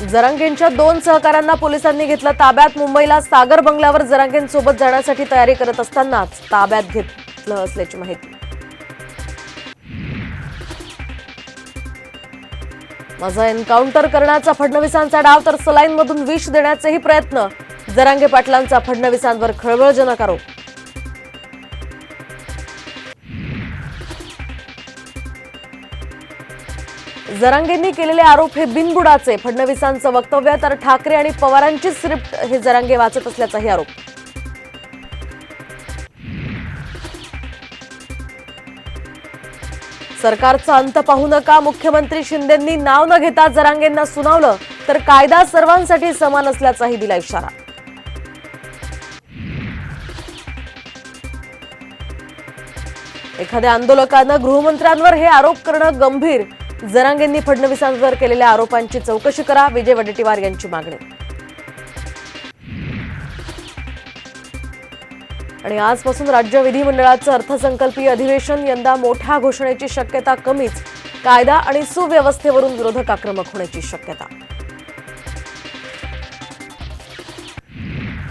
जरांगेंच्या दोन सहकाऱ्यांना पोलिसांनी घेतलं ताब्यात. मुंबईला सागर बंगल्यावर जरांगेंसोबत जाण्यासाठी तयारी करत असतानाच ताब्यात घेतलं असल्याची माहिती. माझा एन्काउंटर करण्याचा फडणवीसांचा डाव तर सलाईनमधून विष देण्याचेही प्रयत्न. जरांगे पाटलांचा फडणवीसांवर खळबळजनक आरोप. जरांगेंनी केलेले आरोप हे बिनबुडाचे. फडणवीसांचं वक्तव्य तर ठाकरे आणि पवारांची स्क्रिप्ट हे जरांगे वाचत असल्याचाही आरोप. सरकारचा अंत पाहू नका. मुख्यमंत्री शिंदेंनी नाव न घेता जरांगेंना सुनावलं तर कायदा सर्वांसाठी समान असल्याचाही दिला इशारा. एखाद्या आंदोलकानं गृहमंत्र्यांवर हे आरोप करणं गंभीर. जरांगेंनी फडणवीसांवर केलेल्या आरोपांची चौकशी करा. विजय वडेट्टीवार यांची मागणी. आणि आजपासून राज्य विधिमंडळाचं अर्थसंकल्पीय अधिवेशन यंदा मोठ्या घोषणेची शक्यता कमीच. कायदा आणि सुव्यवस्थेवरून विरोधक आक्रमक होण्याची शक्यता.